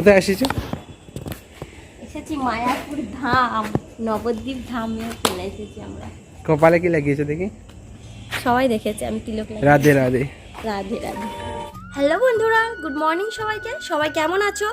কোথায় এসেছ? এসেছি মায়াপুর ধাম নবদ্বীপ ধামে চলে এসেছি আমরা। কপালে কি লাগিয়েছো দেখি? সবাই দেখেছে আমি তিলক রাধে রাধে। রাধে রাধে। হ্যালো বন্ধুরা, গুড মর্নিং সবাইকে। সবাই কেমন আছো?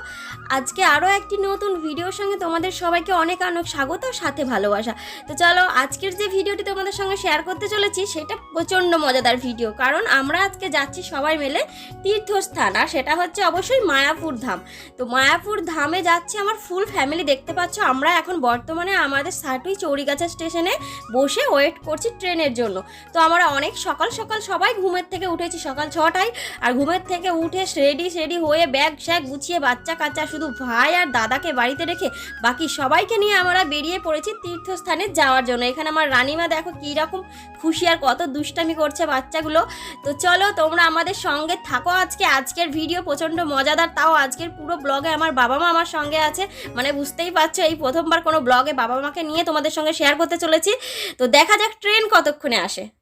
আজকে আরও একটি নতুন ভিডিওর সঙ্গে তোমাদের সবাইকে অনেক অনেক স্বাগত সাথে ভালোবাসা। তো চলো, আজকের যে ভিডিওটি তোমাদের সঙ্গে শেয়ার করতে চলেছি, সেটা প্রচণ্ড মজাদার ভিডিও, কারণ আমরা আজকে যাচ্ছি সবাই মিলে তীর্থস্থান, আর সেটা হচ্ছে অবশ্যই মায়াপুর ধাম। তো মায়াপুর ধামে যাচ্ছি আমার ফুল ফ্যামিলি দেখতে পাচ্ছ আমরা এখন বর্তমানে আমাদের সাটুই চৌরিগাছা স্টেশনে বসে ওয়েট করছি ট্রেনের জন্য। তো আমরা অনেক সকাল সকাল সবাই ঘুমের থেকে উঠেছি সকাল ছটায়, আর ঘুমের থেকে উঠে রেডি রেডি হয়ে ব্যাগ শ্যাগ গুছিয়ে বাচ্চা কাচ্চা শুধু ভাই আর দাদাকে বাড়িতে রেখে বাকি সবাইকে নিয়ে আমরা বেরিয়ে পড়েছি তীর্থস্থানে যাওয়ার জন্য। এখানে আমার রানিমা দেখো কীরকম খুশি আর কত দুষ্টামি করছে বাচ্চাগুলো। তো চলো তোমরা আমাদের সঙ্গে থাকো আজকে। আজকের ভিডিও প্রচণ্ড মজাদার, তাও আজকের পুরো ব্লগে আমার বাবা মা আমার সঙ্গে আছে। মানে বুঝতেই পারছ, এই প্রথমবার কোনো ব্লগে বাবা মাকে নিয়ে তোমাদের সঙ্গে শেয়ার করতে চলেছি। তো দেখা যাক ট্রেন কতক্ষণে আসে।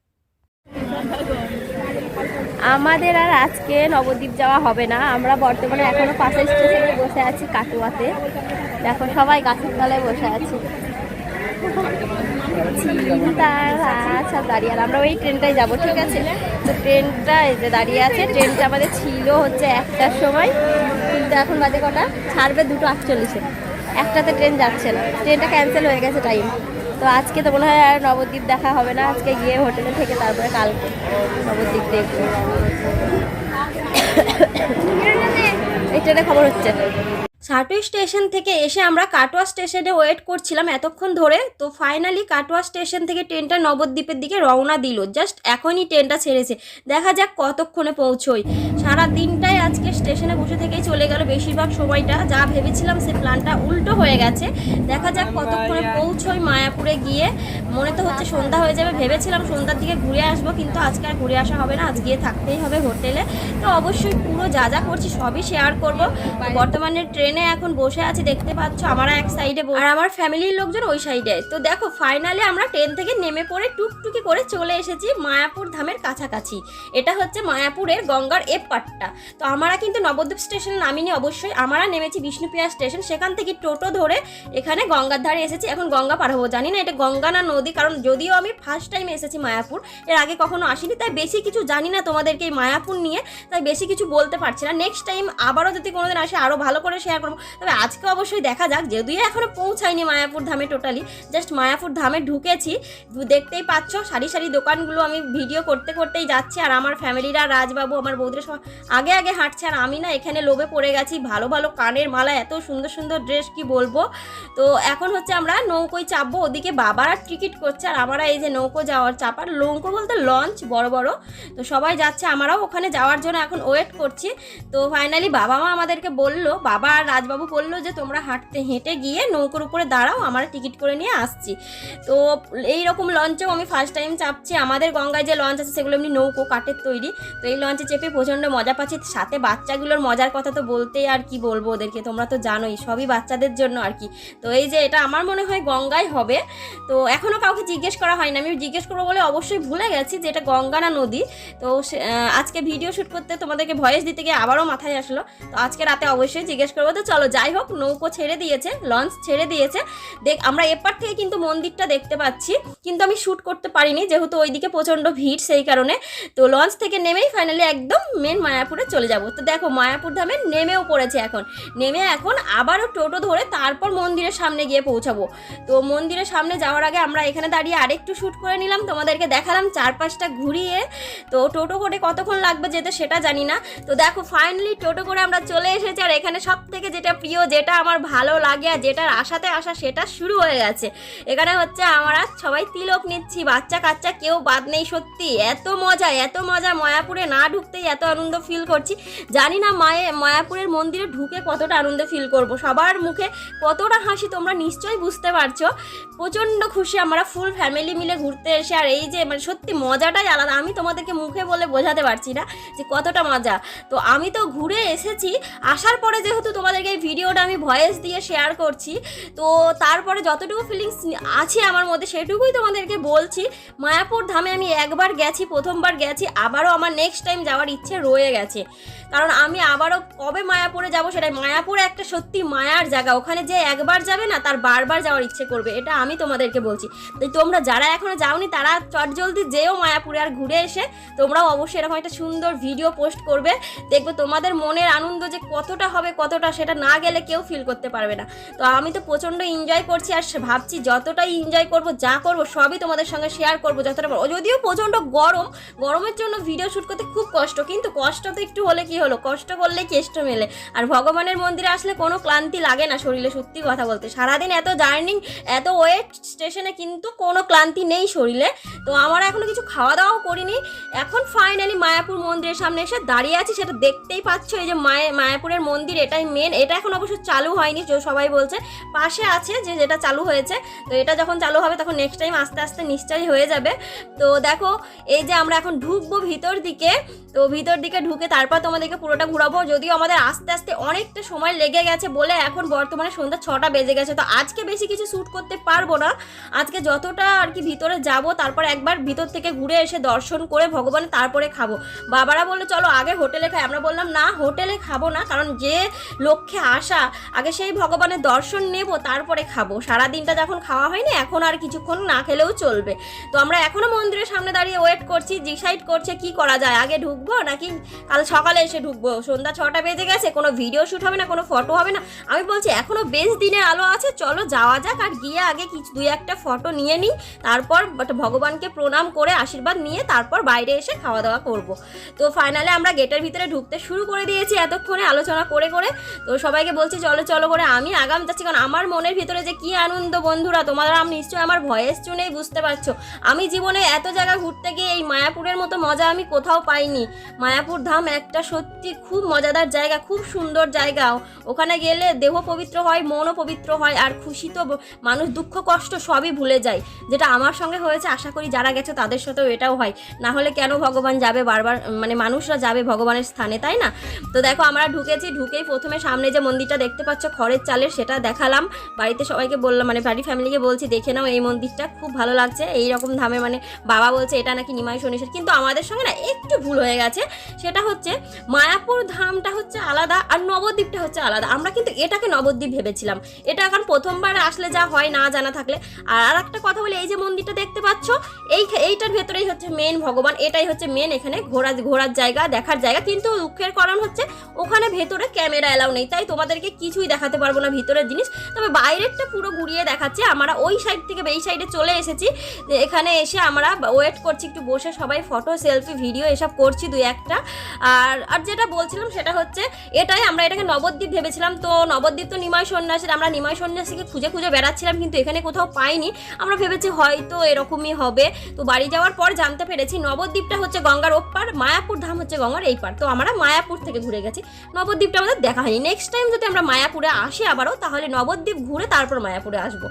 আমাদের আর আজকে নবদ্বীপ যাওয়া হবে না। আমরা বর্তমানে এখনও পাশের স্টেশনে বসে আছি কাটুয়াতে। দেখো, সবাই গাছের তলায় বসে আছি। আচ্ছা দাঁড়িয়ে আর আমরা ওই ট্রেনটাই যাব, ঠিক আছে? তো ট্রেনটা এই যে দাঁড়িয়ে আছে। ট্রেনটা আমাদের ছিল হচ্ছে একটার সময়। কিন্তু এখন বাজে কটা? ছাড়বে দুটো আটচল্লিশে। একটাতে ট্রেন যাচ্ছে না। ট্রেনটা ক্যান্সেল হয়ে গেছে টাইম তো আজকে তো মনে হয় আর নবদ্বীপ দেখা হবে না। আজকে গিয়ে হোটেলে থেকে তারপরে কালকে নবদ্বীপ দেখব এটা খবর হচ্ছে। সাটুই স্টেশন থেকে এসে আমরা কাটোয়া স্টেশনে ওয়েট করছিলাম এতক্ষণ ধরে। তো ফাইনালি কাটোয়া স্টেশন থেকে ট্রেনটা নবদ্বীপের দিকে রওনা দিল। জাস্ট এখনই ট্রেনটা ছেড়েছে। দেখা যাক কতক্ষণে পৌঁছোই। সারা দিনটাই স্টেশনে বসে থেকেই চলে গেল বেশিরভাগ সময়টা। যা ভেবেছিলাম সে প্ল্যানটা উল্টো হয়ে গেছে। দেখা যাক কতক্ষণে পৌঁছোই মায়াপুরে গিয়ে। মনে তো হচ্ছে সন্ধ্যা হয়ে যাবে ভেবেছিলাম সন্ধ্যার দিকে ঘুরে আসব কিন্তু আজকে আর ঘুরে আসা হবে না। আজ গিয়ে থাকতেই হবে হোটেলে। তো অবশ্যই পুরো যা যা করছি সবই শেয়ার করব। বর্তমানে ট্রেনে এখন বসে আছি দেখতে পাচ্ছ আমরা এক সাইডে আর আমার ফ্যামিলির লোকজন ওই সাইডে তো দেখো ফাইনালি আমরা ট্রেন থেকে নেমে পড়ে টুকটুকি করে চলে এসেছি মায়াপুর ধামের কাছাকাছি। এটা হচ্ছে মায়াপুরের গঙ্গার এ পাটটা তো আমরা কিন্তু নবদ্বীপ স্টেশনে নামিনি অবশ্যই। আমরা নেমেছি বিষ্ণুপ্রিয়া স্টেশন, সেখান থেকে টোটো ধরে এখানে গঙ্গার ধারে এসেছি। এখন গঙ্গা পার হব, জানি না এটা গঙ্গা না নদী, কারণ যদিও আমি ফার্স্ট টাইম এসেছি মায়াপুর, এর আগে কখনো আসিনি, তাই বেশি কিছু জানি না তোমাদেরকে এই মায়াপুর নিয়ে, তাই বেশি কিছু বলতে পারছি না। নেক্সট টাইম আবারও যদি কোনোদিন আসে আরও ভালো করে শেয়ার করব। তবে আজকে অবশ্যই দেখা যাক, যদিও এখনও পৌঁছায়নি মায়াপুর ধামে টোটালি জাস্ট মায়াপুর ধামে ঢুকেছি। দেখতেই পাচ্ছ, সারি সারি দোকানগুলো আমি ভিডিও করতে, করতেই যাচ্ছি, আর আমার ফ্যামিলিরা রাজবাবু, আমার সব আগে আগে হাঁটছে, আর আমি না এখানে লোভে পড়ে গেছি, ভালো ভালো কানের মালা, এত সুন্দর সুন্দর ড্রেস কি বলব? তো এখন হচ্ছে আমরা নৌকোয় চাপবো, ওদিকে বাবারা টিকিট করছে, আর আমরা এই যে নৌকো যাওয়ার চাপার নৌকো বলতে লঞ্চ বড় বড়। তো সবাই যাচ্ছে, আমরাও ওখানে যাওয়ার জন্য এখন ওয়েট করছি। তো ফাইনালি বাবা মা আমাদেরকে বলল, বাবা আর রাজবাবু বলল যে, তোমরা হাঁটতে হেঁটে গিয়ে নৌকোর উপরে দাঁড়াও, আমরা টিকিট করে নিয়ে আসছি। তো এই রকম লঞ্চেও আমি ফার্স্ট টাইম চাপছি, আমাদের গঙ্গায় যে লঞ্চ আছে, সেগুলো এমনি নৌকো, কাঠের তৈরি। তো এই লঞ্চে চেপে প্রচণ্ড মজা পাচ্ছি, সাথে বাচ্চাগুলোর মজার কথা তো বলতেই আর কি বলব ওদেরকে? তোমরা তো জানোই, সবই বাচ্চাদের জন্য আর কি। তো এই যে এটা আমার মনে হয় গঙ্গায় হবে। তো এখনও কাউকে জিজ্ঞেস করা হয়নি। আমি জিজ্ঞেস করব বলে অবশ্যই ভুলে গেছি যে এটা গঙ্গা না নদী। তো আজকে ভিডিও শ্যুট করতে তোমাদেরকে ভয়েস দিতে গিয়ে আবারও মাথায় আসলো। তো আজকে রাতে অবশ্যই জিজ্ঞেস করব তো চলো যাই হোক, নৌকো ছেড়ে দিয়েছে, লঞ্চ ছেড়ে দিয়েছে। দেখ, আমরা এপার থেকে কিন্তু মন্দিরটা দেখতে পাচ্ছি। কিন্তু আমি শ্যুট করতে পারিনি, যেহেতু ওইদিকে প্রচণ্ড ভিড় সেই কারণে। তো লঞ্চ থেকে নেমেই ফাইনালি একদম মেন মায়াপুরে চলে যাব। তো দেখো মায়াপুর ধামে নেমেও পড়েছে এখন। নেমে এখন আবারও টোটো ধরে তারপর মন্দিরের সামনে গিয়ে পৌঁছাবো। তো মন্দিরের সামনে যাওয়ার আগে আমরা এখানে দাঁড়িয়ে আরেকটু শ্যুট করে নিলাম, তোমাদেরকে দেখালাম চারপাশটা ঘুরিয়ে। তো টোটো করে কতক্ষণ লাগবে যেতে সেটা জানি না। তো দেখো ফাইনালি টোটো করে আমরা চলে এসেছি আর এখানে সব থেকে যেটা প্রিয়, যেটা আমার ভালো লাগে আর যেটার আশাতে আসা সেটা শুরু হয়ে গেছে। এখানে হচ্ছে আমরা সবাই তিলক নিচ্ছি, বাচ্চা কাচ্চা কেউ বাদ নেই সত্যি। এত মজা এত মজা মায়াপুরে না ঢুকতেই এত আনন্দ ফিল করছি। জানি না মায়ে, মায়াপুরের মন্দিরে ঢুকে কতটা আনন্দ ফিল করব। সবার মুখে কতটা হাসি তোমরা নিশ্চয়ই বুঝতে পারছ। প্রচণ্ড খুশি আমরা ফুল ফ্যামিলি মিলে ঘুরতে এসে, আর এই যে মানে সত্যি মজাটাই আলাদা। আমি তোমাদেরকে মুখে বলে বোঝাতে পারছি না যে কতটা মজা। তো আমি তো ঘুরে এসেছি, আসার পরে যেহেতু তোমাদেরকে এই ভিডিওটা আমি ভয়েস দিয়ে শেয়ার করছি, তো তারপরে যতটুকু ফিলিংস আছে আমার মধ্যে সেটুকুই তোমাদেরকে বলছি। মায়াপুর ধামে আমি একবার গেছি, প্রথমবার গেছি, আবারও আমার নেক্সট টাইম যাওয়ার ইচ্ছে রয়ে গেছে। কারণ আমি আবারও কবে মায়াপুরে যাব সেটাই। মায়াপুর একটা সত্যি মায়ার জায়গা। ওখানে যে একবার যাবে না, তার বারবার যাওয়ার ইচ্ছে করবে। এটা আমি তোমাদেরকে বলছি। তাই তোমরা যারা এখনও যাওনি, তারা চটজলদি যেও মায়াপুরে আর ঘুরে এসে। তোমরাও অবশ্যই এরকম একটা সুন্দর ভিডিও পোস্ট করবে। দেখবে তোমাদের মনের আনন্দ যে কতটা হবে, কতটা সেটা না গেলে কেউ ফিল করতে পারবে না। তো আমি তো প্রচণ্ড এনজয় করছি আর ভাবছি যতটাই এনজয় করব, যা করব, সবই তোমাদের সঙ্গে শেয়ার করব যতটা। যদিও প্রচণ্ড গরম, গরমের জন্য ভিডিও শ্যুট করতে খুব কষ্ট, কিন্তু কষ্ট তো একটু হলে কি হলো? কষ্ট করলে কেষ্ট মেলে। আর ভগবানের মন্দিরে আসলে কোনো ক্লান্তি লাগে না শরীরে, সত্যি কথা বলতে। সারাদিন এত জার্নিং, এত ওয়েট স্টেশনে কিন্তু কোনো ক্লান্তি নেই শরীরে। তো আমরা এখনও কিছু খাওয়া দাওয়াও করিনি। এখন ফাইনালি মায়াপুর মন্দিরের সামনে এসে দাঁড়িয়ে আছি। সেটা দেখতেই পাচ্ছ এই যে মায়ে, মায়াপুরের মন্দির এটাই মেন এটা এখন অবশ্য চালু হয়নি, যে সবাই বলছে। পাশে আছে যে যেটা চালু হয়েছে। তো এটা যখন চালু হবে তখন নেক্সট টাইম আস্তে আস্তে নিশ্চয়ই হয়ে যাবে। তো দেখো, এই যে আমরা এখন ঢুকবো ভিতর দিকে। তো ভিতর দিকে ঢুকে তারপর তোমাদেরকে পুরোটা ঘুরাবো, যদিও আমাদের আস্তে আস্তে অনেকটা সময় লেগে গেছে বলে এখন বর্তমানে সন্ধ্যা ছটা বেজে গেছে। তো আজকে বেশি কিছু শ্যুট করতে পারব না। আজকে যতটা আর কি ভিতরে যাব, তারপর একবার ভিতর থেকে ঘুরে এসে দর্শন করে ভগবানের তারপরে খাব। বাবারা বলল, চলো আগে হোটেলে খাই। আমরা বললাম, না, হোটেলে খাব না, কারণ যে লক্ষ্যে আসা, আগে সেই ভগবানের দর্শন নেব, তারপরে খাব। সারা দিনটা যখন খাওয়া হয়নি, এখন আর কিছুক্ষণ না খেলেও চলবে। তো আমরা এখনও মন্দিরের সামনে দাঁড়িয়ে ওয়েট করছি ডিসাইড করছে কি করা যায়, আগে ঢুকবো নাকি কাল সকালে এসে ঢুকবো? সন্ধ্যা ছটা বেজে গেছে, কোনো ভিডিও শ্যুট হবে না, কোনো ফটো হবে না। আমি বলছি, এখনও বেশ দিনের আলো আছে, চলো যাওয়া যাক আর গিয়ে আগে কিছু, দুই একটা ফটো নিয়ে নিই, তারপর ভগবানকে প্রণাম করে আশীর্বাদ নিয়ে তারপর বাইরে এসে খাওয়া দাওয়া করব। তো ফাইনালে আমরা গেটের ভিতরে ঢুকতে শুরু করে দিয়েছি এতক্ষণে আলোচনা করে করে। তো সবাইকে বলছি, চলো চলো করে আমি আগাম যাচ্ছি, কারণ আমার মনের ভিতরে যে কি আনন্দ বন্ধুরা তোমরা আমি নিশ্চয়ই আমার ভয়েস শুনেই বুঝতে পারছ। আমি জীবনে এত জায়গা ঘুরতে গিয়ে এই মায়াপুরের মতো মজা আমি কোথাও পাইনি। মায়াপুর ধাম একটা সত্যি খুব মজাদার জায়গা, খুব সুন্দর জায়গা। ওখানে গেলে দেহ পবিত্র হয়, মনও পবিত্র হয়, আর খুশি তো মানুষ দুঃখ, কষ্ট সবই ভুলে যায়। যেটা আমার সঙ্গে হয়েছে, আশা করি যারা গেছে তাদের সাথেও এটাও হয়। না হলে কেন ভগবান যাবে বারবার মানে মানুষরা যাবে ভগবানের স্থানে, তাই না? তো দেখো, আমরা ঢুকেছি, ঢুকেই প্রথমে সামনে যে মন্দিরটা দেখতে পাচ্ছ, খড়ের চালের, সেটা দেখালাম। বাড়িতে সবাইকে বললাম মানে বাড়ি ফ্যামিলিকে বলছি, দেখে নাও এই মন্দিরটা, খুব ভালো লাগছে। এই রকম ধামে মানে বাবা বলছে, এটা নাকি নিমাই শনিশ্বর কিন্তু আমাদের সঙ্গে না, একটু ভুল হয়ে গেছে। সেটা হচ্ছে, মায়াপুর ধামটা হচ্ছে আলাদা আর নবদ্বীপটা হচ্ছে আলাদা। আমরা কিন্তু এটাকে নবদ্বীপ ভেবেছিলাম। এটা এখন প্রথমবার আসলে যা হয় না জানা থাকলে। আর একটা কথা বলি, এই যে মন্দিরটা দেখতে পাচ্ছ, এই এইটার ভেতরেই হচ্ছে মেন ভগবান। এটাই হচ্ছে মেন এখানে ঘোরা ঘোরার জায়গা, দেখার জায়গা। কিন্তু দুঃখের কারণ হচ্ছে, ওখানে ভেতরে ক্যামেরা এলাও নেই। তাই তোমাদেরকে কিছুই দেখাতে পারব না ভিতরের জিনিস। তবে বাইরেরটা পুরো ঘুরিয়ে দেখাচ্ছে। আমরা ওই সাইড থেকে এই সাইডে চলে এসেছি। এখানে এসে আমরা ওয়েট করছি, একটু বসে সবাই ফটো সেলফি ভিডিও এসব করছি দুই একটা। আর আর যেটা বলছিলাম সেটা হচ্ছে, এটাই আমরা এটাকে নবদ্বীপ ভেবেছিলাম। তো নবদ্বীপ তো নিমাই সন্ন্যাসীর, আমরা নিমাই সন্ন্যাসীকে খুঁজে খুঁজে বেড়াচ্ছিলাম, কিন্তু এখানে কোথাও পাইনি। আমরা ভেবেছি হয়তো এরকমই হবে। তো বাড়ি যাওয়ার পর জানতে পেরেছি, নবদ্বীপটা হচ্ছে গঙ্গার ওপার মায়াপুর ধাম হচ্ছে গঙ্গার এই পার তো আমরা মায়াপুর থেকে ঘুরে গেছি। নবদ্বীপটা আমাদের দেখা হয়নি। নেক্সট টাইম যদি আমরা মায়াপুরে আসি আবারও, তাহলে নবদ্বীপ ঘুরে তারপর মায়াপুরে আসব।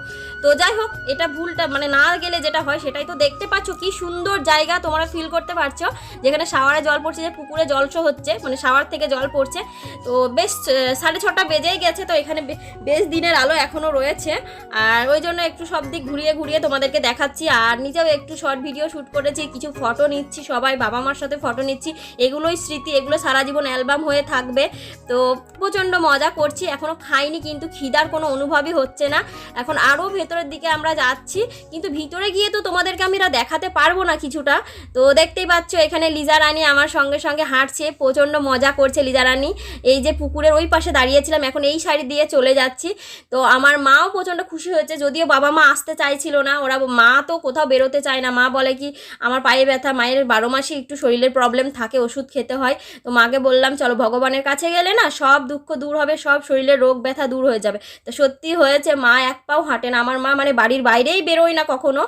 তো যাই হোক, এটা ভুলটা মানে না গেলে যেটা হয় সেটাই তো দেখতে পাচ্ছ। কি সুন্দর জায়গা তোমরা ফিল করতে পারছ। যেখানে শাওয়ারে জল পড়ছে, যে পুকুরে জলশো হচ্ছে মানে শাওয়ার থেকে জল পড়ছে। তো বেশ সাড়ে ছটা বেজেই গেছে, তো এখানে বেশ দিনের আলো এখনও রয়েছে। আর ওই জন্য একটু সব দিক ঘুরিয়ে ঘুরিয়ে তোমাদেরকে দেখাচ্ছি। আর নিজেও একটু শর্ট ভিডিও শ্যুট করেছি, কিছু ফটো নিচ্ছি, সবাই বাবা মার সাথে ফটো নিচ্ছি। এগুলোই স্মৃতি, এগুলো সারা জীবন অ্যালবাম হয়ে থাকবে। তো প্রচণ্ড মজা করছি এখনও খাইনি কিন্তু খিদার কোনো অনুভবই হচ্ছে না। এখন আরও ভেতরের দিকে আমরা যাচ্ছি, কিন্তু ভিতরে গিয়ে তো তোমাদেরকে আমি দেখাতে পারব না কিছুটা। তো দেখতেই পাচ্ছ, এখানে লিজা রানী আমার সঙ্গে সঙ্গে হাঁটছে, প্রচণ্ড মজা করছে লিজা রানী। এই যে পুকুরের ওই পাশে দাঁড়িয়েছিলাম, এখন এই শাড়ি দিয়ে চলে যাচ্ছি। তো আমার মাও প্রচণ্ড খুশি হয়েছে, যদিও বাবা মা আসতে চাইছিল না, ওরা মা তো কোথাও বেরোতে চায় না। মা বলে কি, আমার পায়ে ব্যথা, মায়ের বারো মাসে একটু শরীরের প্রবলেম থাকে, ওষুধ খেতে হয়। তো মাকে বললাম, চলো ভগবানের কাছে গেলে না, সব দুঃখ দূর হবে, সব শরীরের রোগ ব্যথা দূর হয়ে যাবে। তো সত্যি হয়েছে, মা এক পাও হাঁটে না। আমার মা মানে বাড়ির বাইরেই বেরোয় না কখনো।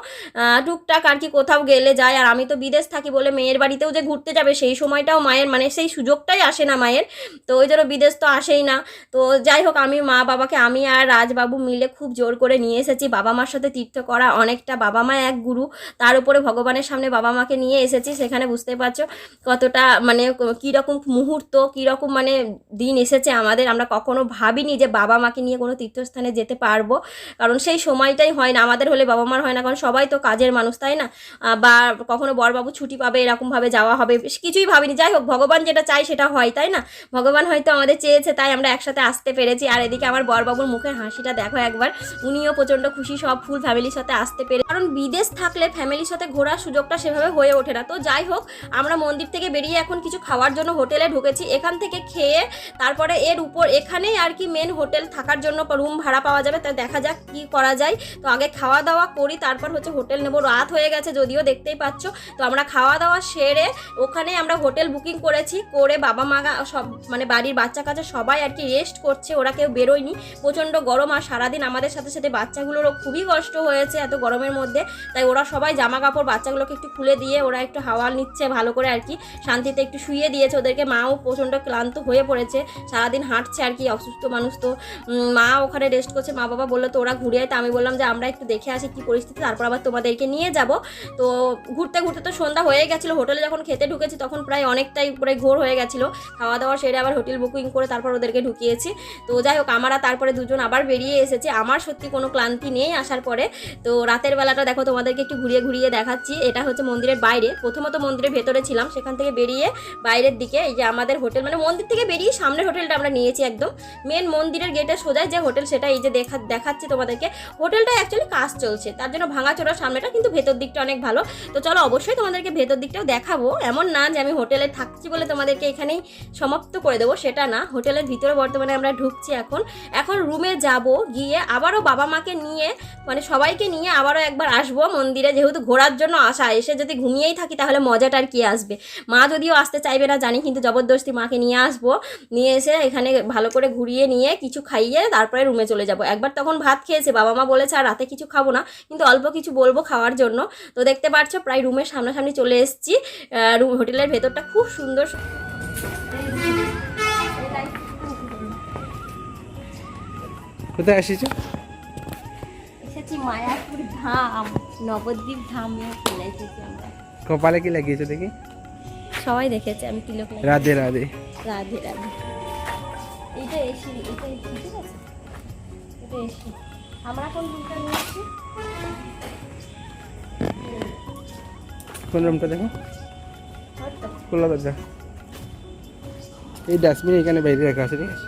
টুকটাক আর কি কোথাও গেলে যায়, আর আমি তো বিদেশ থাকি বলে মেয়ের বাড়িতেও যে ঘুরতে যাবে, সেই সময়টাও মায়ের মানে সেই সুযোগটাই আসে না মায়ের। তো ওই জন্য বিদেশ তো আসেই না। তো যাই হোক, আমি মা বাবাকে, আমি আর রাজবাবু মিলে খুব জোর করে নিয়ে এসেছি। বাবা মার সাথে তীর্থ করা অনেকটা বাবা মা এক গুরু। তার উপরে ভগবানের সামনে বাবা মাকে নিয়ে এসেছি। সেখানে বুঝতে পারছ কতটা মানে কীরকম মুহূর্ত, কীরকম মানে দিন এসেছে আমাদের। আমরা কখনো ভাবিনি যে বাবা মাকে নিয়ে কোনো তীর্থস্থানে যেতে পারব। কারণ সেই সময়টাই হয় না। আমাদের হলে বাবা মার হয় না। কারণ সবাই তো কাজের মানুষ, তাই না? বা কখনো বরবাবু ছুটি পাবে, এরকমভাবে যাওয়া হবে। কিছুই ভাবিনি। যাই হোক, ভগবান যেটা চাই সেটা হয়, তাই না? ভগবান হয়তো আমাদের চেয়েছে, তাই আমরা একসাথে আসতে পেরেছি। আর এদিকে আমার বরবাবুর মুখের হাসিটা দেখো একবার। উনিও প্রচণ্ড খুশি, সব ফুল ফ্যামিলির সাথে আসতে পেরে। কারণ বিদেশ থাকলে ফ্যামিলির সাথে ঘোরার সুযোগটা সেভাবে হয়ে ওঠে না। তো যাই হোক, আমরা মন্দির থেকে বেরিয়ে এখন কিছু খাওয়ার জন্য হোটেলে ঢুকেছি। এখান থেকে খেয়ে তারপরে এর উপর এখানেই আর কি মেন হোটেল থাকার জন্য রুম ভাড়া পাওয়া যাবে। তা দেখা যাক কি করা যায়। তো আগে খাওয়া দাওয়া করি, তারপর হচ্ছে হোটেল নেব। রাত হয়ে গেছে, যদিও দেখতেই পাচ্ছ। তো আমরা খাওয়া দাওয়া সেরে ওখানে আমরা হোটেল বুকিং করেছি। করে বাবা মা সব মানে বাড়ির বাচ্চা কাচ্চা সবাই আর কি রেস্ট করছে, ওরা কেউ বেরোয়নি। প্রচণ্ড গরম আর সারাদিন আমাদের সাথে সাথে বাচ্চাগুলোরও খুবই কষ্ট হয়েছে এত গরমের মধ্যে। তাই ওরা সবাই জামা কাপড় বাচ্চাগুলোকে একটু খুলে দিয়ে ওরা একটু হাওয়া নিচ্ছে ভালো করে আর কি। শান্তিতে একটু শুয়ে দিয়েছে, ওদেরকে মাও প্রচণ্ড ক্লান্ত হয়ে পড়েছে। সারাদিন হাঁটছে আর কি, অসুস্থ মানুষ তো। মা ওখানে রেস্ট করছে, মা বাবা বলল তো ওরা ঘুরে আয়। তো আমি বললাম যে, আমরা একটু দেখে আসি কি পরিস্থিতি। তারপর আবার তোমাদেরকে নিয়ে যাব। তো ঘুরতে ঘুরতে তো সন্ধ্যা হয়ে গেছিল। হোটেলে যখন খেতে ঢুকেছি, তখন প্রায় অনেকটাই পুরো ঘোর হয়ে গেছিল। খাওয়া দাওয়া সেরে আবার হোটেল বুকিং করে তারপর ওদেরকে ঢুকিয়েছি। তো যাই হোক, আমরা তারপরে দুজন আবার বেরিয়ে এসেছে। আমার সত্যি কোনো ক্লান্তি নেই আসার পরে। তো রাতের বেলাটা দেখো, তোমাদেরকে একটু ঘুরিয়ে ঘুরিয়ে দেখাচ্ছি। এটা হচ্ছে মন্দিরের বাইরে। প্রথমত মন্দিরের ভেতরে ছিলাম, সেখান থেকে বেরিয়ে বাইরের দিকে এই যে আমাদের হোটেল মানে মন্দির থেকে বেরিয়ে সামনের হোটেলটা আমরা নিয়েছি একদম। মেন মন্দিরের গেটে সোজায় যে হোটেল, সেটা এই যে দেখা, দেখাচ্ছি তোমাদেরকে। হোটেলটা অ্যাকচুয়ালি কাজ চলছে, তার জন্য ভাঙাচোরা সামনেটা কিন্তু ভেতর দিকটা অনেক ভালো। তো চলো অবশ্যই তোমাদেরকে ভেতর দিকটাও দেখাবো। এমন না যে আমি হোটেলে থাকছি বলে তোমাদেরকে এখানেই সমাপ্ত করে দেবো, সেটা না। হোটেলের ভিতরে বর্তমানে আমরা ঢুকছি এখন। এখন রুমে যাব, গিয়ে আবারও বাবা মাকে নিয়ে মানে সবাইকে নিয়ে আবারও একবার আসব মন্দিরে। যেহেতু ঘোরার জন্য আসা, এসে যদি ঘুমিয়েই থাকি তাহলে মজাটা আর কি আসবে? মা যদিও আসতে চাইবে না, জানি, কিন্তু জবরদস্তি মাকে নিয়ে আসব। নিয়ে এসে এখানে ভালো করে ঘুরিয়ে নিয়ে কিছু খাইয়ে তারপরে রুমে চলে যাব। একবার তখন ভাত খেয়েছে, বাবা মা বলেছে আর রাতে কিছু খাব না, কিন্তু অল্প কিছু বলব খাওয়ার জন্য। তো দেখতে পাচ্ছ, প্রায় রুমের সামনাসামনি চলে এসেছি। হোটেলের ভেতরটা খুব সুন্দর কোথায় আসিছ এসেছি মায়াপুর ধাম নবদ্বীপ ধামে চলে এসেছি আমরা। কপালে কি লাগিয়েছো দেখি? সবাই দেখেছে আমি তিলক রাধে রাধে। রাধে রাধে। এইটা এসি এটা এসি ঠিক আছে? এটা এসি আমরা কোন রুমটা নিয়েছি? কোন রুমটা দেখো? খোলা দরজা। এই ডাস্টবিন এখানে বাইরে রাখা আছে ঠিক আছে?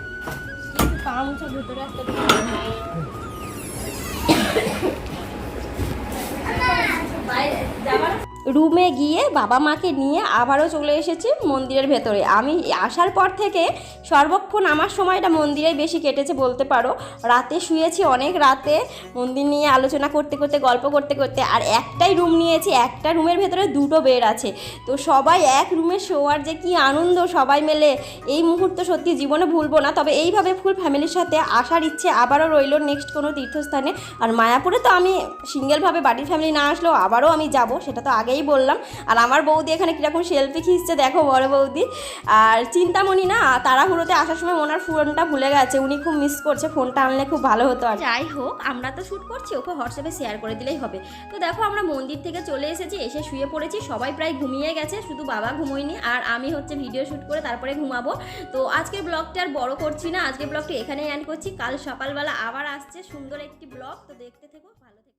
Ay, ya রুমে গিয়ে বাবা মাকে নিয়ে আবারও চলে এসেছি মন্দিরের ভেতরে। আমি আসার পর থেকে সর্বক্ষণ আমার সময়টা মন্দিরেই বেশি কেটেছে বলতে পারো। রাতে শুয়েছি অনেক রাতে, মন্দির নিয়ে আলোচনা করতে করতে, গল্প করতে করতে, আর একটাই রুম নিয়েছি, একটা রুমের ভেতরে দুটো বেড আছে। তো সবাই এক রুমে শোয়ার যে কি আনন্দ সবাই মিলে, এই মুহূর্ত সত্যি জীবনে ভুলবো না। তবে এইভাবে ফুল ফ্যামিলির সাথে আসার ইচ্ছে আবারও রইল নেক্সট কোনো তীর্থস্থানে। আর মায়াপুরে তো আমি সিঙ্গেলভাবে বাড়ির ফ্যামিলি না আসলেও আবারও আমি যাব, সেটা তো আগেই বললাম। আর আমার বৌদি এখানে কীরকম সেলফি খিঁচছে, দেখো বড় বৌদি। আর চিন্তামণি না, তাড়াহুড়োতে আসার সময় ওনার ফোনটা ভুলে গেছে, উনি খুব মিস করছে ফোনটা আনলে খুব ভালো হতো আর যাই হোক, আমরা তো শ্যুট করছি, ওকে হোয়াটসঅ্যাপে শেয়ার করে দিলেই হবে। তো দেখো, আমরা মন্দির থেকে চলে এসেছি, এসে শুয়ে পড়েছি, সবাই প্রায় ঘুমিয়ে গেছে, শুধু বাবা ঘুমোয়নি, আর আমি হচ্ছে ভিডিও শ্যুট করে তারপরে ঘুমাবো। তো আজকের ব্লগটা আর বড় করছি না, আজকের ব্লগটি এখানেই এন্ড করছি। কাল সকালবেলা আবার আসছে, সুন্দর একটি ব্লগ তো দেখতে থেকো।